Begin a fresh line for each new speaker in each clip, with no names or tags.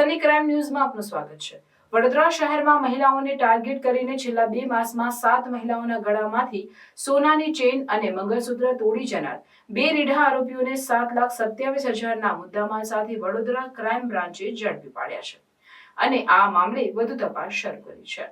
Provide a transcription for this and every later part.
Sunny crime ન્યૂઝમાં આપનું સ્વાગત છે. વડોદરા શહેરમાં મહિલાઓને ટાર્ગેટ કરીને છેલ્લા બે માસમાં સાત મહિલાઓના ગળામાંથી સોનાની ચેઇન અને મંગળસૂત્ર તોડી જનાર બે રીઢા આરોપીઓને સાત લાખ સત્યાવીસ હજારના મુદ્દામાલ સાથે વડોદરા ક્રાઇમ બ્રાન્ચે ઝડપી પાડ્યા છે. અને આ મામલે વધુ તપાસ શરૂ કરી છે.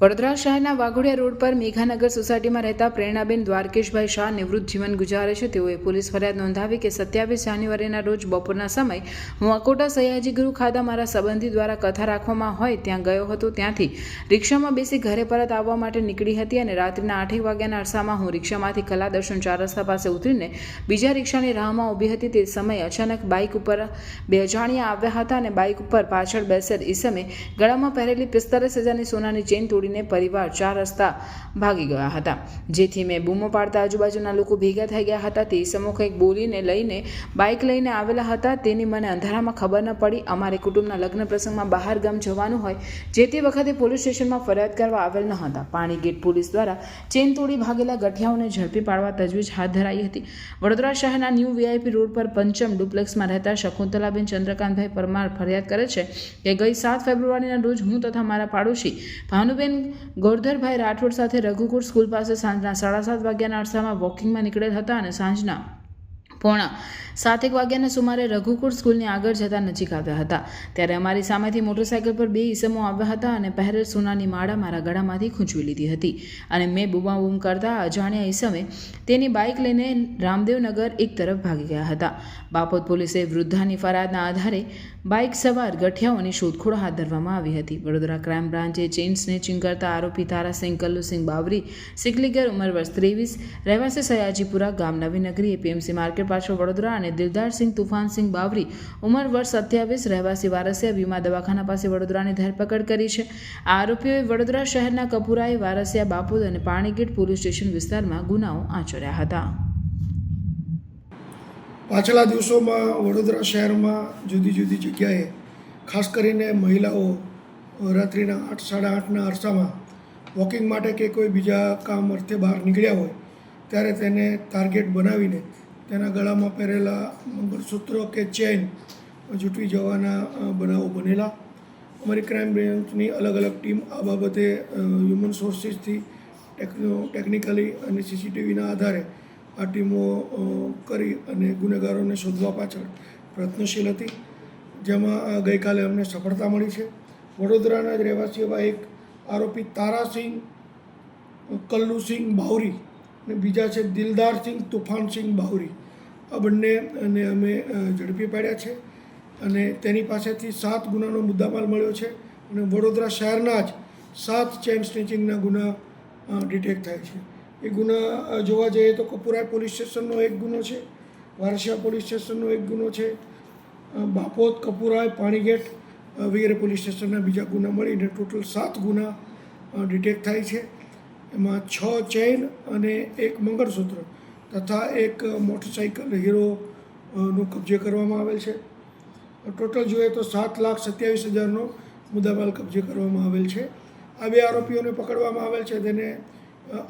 વડોદરા શહેરના વાઘોડિયા રોડ પર મેઘાનગર સોસાયટીમાં રહેતા પ્રેરણાબેન દ્વારકેશભાઈ શાહ નિવૃત્ત જીવન ગુજારે છે. તેઓએ પોલીસ ફરિયાદ નોંધાવી કે સત્યાવીસ જાન્યુઆરીના રોજ બપોરના સમય હું અકોટા સયાજી ગુરુ ખાતા મારા સંબંધી દ્વારા કથા રાખવામાં હોય ત્યાં ગયો હતો. ત્યાંથી રિક્ષામાં બેસી ઘરે પરત આવવા માટે નીકળી હતી અને રાત્રિના આઠેક વાગ્યાના અરસામાં હું રિક્ષામાંથી કલા દર્શન ચાર રસ્તા પાસે ઉતરીને બીજા રિક્ષાની રાહમાં ઊભી હતી. તે સમયે અચાનક બાઇક ઉપર બે અજાણ્યા આવ્યા હતા અને બાઇક ઉપર પાછળ બેસેલ ઈસમે ગળામાં પહેરેલી પિસ્તાલીસ હજારની સોનાની ચેન તોડીને પરિવાર ચાર રસ્તા ભાગી ગયા હતા. જેથી મેં બૂમો પાડતા આજુબાજુના લોકો ભેગા થઈ ગયા હતા. તે સમુખ એક બોલીને લઈને બાઇક લઈને આવેલા હતા. તેની મને અંધારામાં ખબર ન પડી. અમારે કુટુંબના લગ્ન પ્રસંગમાં બહાર ગામ જવાનું હોય, જે તે વખતે પોલીસ સ્ટેશનમાં ફરિયાદ કરવા આવેલ ન હતા. પાણી ગેટ પોલીસ દ્વારા ચેન તોડી ભાગેલા ગઠિયાઓને ઝડપી પાડવા તજવીજ હાથ ધરાઈ હતી. વડોદરા શહેરના ન્યૂ વીઆઈપી રોડ પર પંચમ ડુપ્લેક્સમાં રહેતા શકુંતલાબેન ચંદ્રકાંતભાઈ પરમાર ફરિયાદ કરે છે કે ગઈ સાત ફેબ્રુઆરીના રોજ હું તથા મારા પાડોશી ભાનુબેન ગોરધરભાઈ રાઠોડ સાથે રઘુકુળ સ્કૂલ પાસે સાંજના સાડા સાત વાગ્યાના અરસામાં વોકિંગમાં નીકળેલ હતા અને સાંજના પોણા સાતેક વાગ્યાના સુમારે રઘુકુળ સ્કૂલની આગળ જતા નજીક આવ્યા હતા. ત્યારે અમારી સામેથી મોટરસાયકલ પર બે ઈસમો આવ્યા હતા અને પહેરેલ સોનાની માળા મારા ગળામાંથી ખૂંચવી લીધી હતી. અને મેં બૂમાબૂમ કરતા અજાણ્યા ઈસમે તેની બાઇક લઈને રામદેવનગર એક તરફ ભાગી ગયા હતા. બાપોદ પોલીસે વૃદ્ધાની ફરિયાદના આધારે બાઇક સવાર ગઠિયાઓની શોધખોળ હાથ ધરવામાં આવી હતી. વડોદરા ક્રાઇમ બ્રાન્ચે ચેઇન સ્નેચિંગ કરતા આરોપી તારાસિંહ કલ્લુસિંહ બાવરી, સિકલીગર ઉંમર વર્ષ ત્રેવીસ, રહેવાસી સયાજીપુરા ગામ નવીનગરી એપીએમસી માર્કેટ પાછળ વડોદરા અને દિલદારસિંહ, તુફાનસિંહ બાવરી ઉંમર વર્ષ સત્યાવીસ રહેવાસી વારસિયા વીમા દવાખાના પાસે વડોદરાની ધરપકડ કરી છે. આ આરોપીઓએ વડોદરા શહેરના કપુરાએ વારસિયા બાપોદ અને પાણીગેટ પોલીસ સ્ટેશન વિસ્તારમાં ગુનાઓ આચર્યા હતા.
પાછલા દિવસોમાં વડોદરા શહેરમાં જુદી જુદી જગ્યાએ, ખાસ કરીને મહિલાઓ, રાત્રિના આઠ, સાડા આઠના અરસામાં વોકિંગ માટે કે કોઈ બીજા કામ અર્થે બહાર નીકળ્યા હોય, ત્યારે તેને ટાર્ગેટ બનાવીને તેના ગળામાં પહેરેલા મંગળસૂત્રો કે ચેન જૂટવી જવાના બનાવો બનેલા. અમારી ક્રાઇમ બ્રાન્ચની અલગ અલગ ટીમ આ બાબતે હ્યુમન સોર્સિસથી ટેકનો, ટેકનિકલી અને સીસીટીવીના આધારે આ ટીમો કરી અને ગુનેગારોને શોધવા પાછળ પ્રયત્નશીલ હતી, જેમાં ગઈકાલે અમને સફળતા મળી છે. વડોદરાના જ રહેવાસી એવા એક આરોપી તારાસિંહ કલ્લુસિંહ બાવરી અને બીજા છે દિલદારસિંહ તુફાનસિંહ બાહુરી આ બંને અને અમે ઝડપી પાડ્યા છે અને તેની પાસેથી સાત ગુનાનો મુદ્દામાલ મળ્યો છે અને વડોદરા શહેરના જ સાત ચેન સ્નેચિંગના ગુના ડિટેક્ટ થાય છે. એ ગુના જોવા જઈએ તો કપુરા પોલીસ સ્ટેશનનો એક ગુનો છે, વારસિયા પોલીસ સ્ટેશનનો એક ગુનો છે બાપોત કપુરાઈ પાણીગેટ વગેરે પોલીસ સ્ટેશનના બીજા ગુના મળીને ટોટલ સાત ગુના ડિટેક્ટ થાય છે. એમાં છ ચેઇન અને એક મંગળસૂત્ર તથા એક મોટરસાઇકલ હીરો નો કબજે કરવામાં આવેલ છે. ટોટલ જોઈએ તો સાત લાખ સત્યાવીસ હજારનો મુદ્દામાલ કબજે કરવામાં આવેલ છે. આ બે આરોપીઓને પકડવામાં આવેલ છે. તેને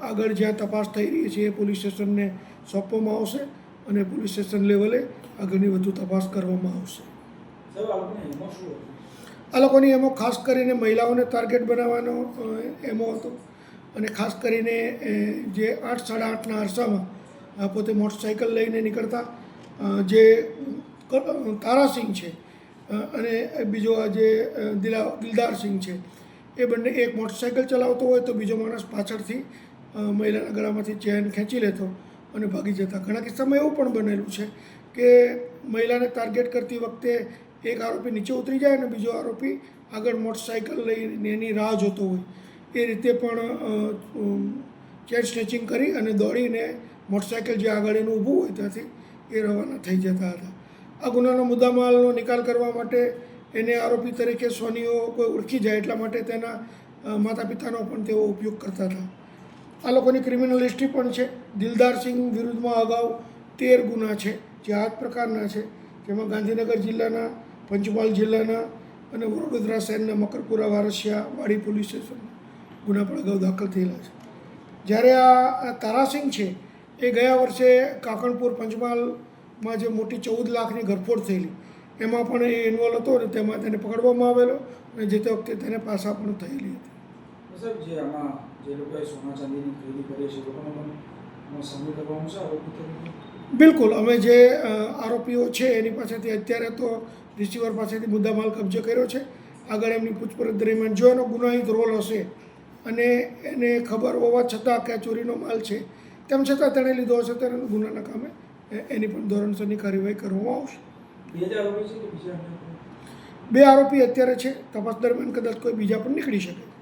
આગળ જ્યાં તપાસ થઈ રહી છે એ પોલીસ સ્ટેશનને સોંપવામાં આવશે અને પોલીસ સ્ટેશન લેવલે આગળની વધુ તપાસ કરવામાં આવશે. આ લોકોની એમો ખાસ કરીને મહિલાઓને ટાર્ગેટ બનાવવાનો એમો હતો. અને ખાસ કરીને જે આઠ, સાડા આઠના અરસામાં પોતે મોટરસાઇકલ લઈને નીકળતા જે તારાસિંહ છે અને બીજો જે દિલા દિલદારસિંહ છે, એ બંને એક મોટરસાઇકલ ચલાવતો હોય તો બીજો માણસ પાછળથી મહિલાના ગળામાંથી ચેન ખેંચી લેતો અને ભાગી જતા. ઘણા કિસ્સામાં એવું પણ બનેલું છે કે મહિલાને ટાર્ગેટ કરતી વખતે એક આરોપી નીચે ઉતરી જાય અને બીજો આરોપી આગળ મોટરસાઇકલ લઈને એની રાહ જોતો હોય. એ રીતે પણ ચેર સ્નેચિંગ કરી અને દોડીને મોટરસાઇકલ જે આગળ એનું ઊભું હોય ત્યાંથી એ રવાના થઈ જતા હતા. આ ગુનાનો મુદ્દામાલનો નિકાલ કરવા માટે એને આરોપી તરીકે સોનીઓ કોઈ ઓળખી જાય એટલા માટે તેના માતા પિતાનો પણ તેઓ ઉપયોગ કરતા હતા. આ લોકોની ક્રિમિનલ હિસ્ટ્રી પણ છે. દિલદારસિંહ વિરુદ્ધમાં અગાઉ તેર ગુના છે, જે આ પ્રકારના છે. જેમાં ગાંધીનગર જિલ્લાના, પંચમહાલ જિલ્લાના અને વડોદરા શહેરના મકરપુરા વારસિયા વાડી પોલીસ સ્ટેશન ગુના પણ અગાઉ દાખલ થયેલા છે. જ્યારે આ તારાસિંહ છે એ ગયા વર્ષે કાકણપુર પંચમહાલમાં જે મોટી ચૌદ લાખની ઘરફોડ થયેલી એમાં પણ એ ઇન્વોલ્વ હતો અને તેમાં તેને પકડવામાં આવેલો અને જે તે વખતે તેને પાછા પણ થયેલી હતી.
સાહેબ જે આમાં જે લોકોએ સોના ચાંદીની ખરીદી કરી છે લોકોને પણ આમાં સામેલ કરવામાં છે આરોપી તરીકે
બિલકુલ અમે જે આરોપીઓ છે એની પાસેથી અત્યારે તો રિસીવર પાસેથી મુદ્દામાલ કબજે કર્યો છે. આગળ એમની પૂછપરછ દરમિયાન જો એનો ગુનાહિત રોલ હશે અને એને ખબર હોવા છતાં કે ચોરીનો માલ છે તેમ છતાં તેણે લીધો હશે ત્યારે એને ગુનાના કામે એની પણ ધોરણસરની કાર્યવાહી કરવામાં આવશે? બે આરોપી અત્યારે છે તપાસ દરમિયાન કદાચ કોઈ બીજા પણ નીકળી શકે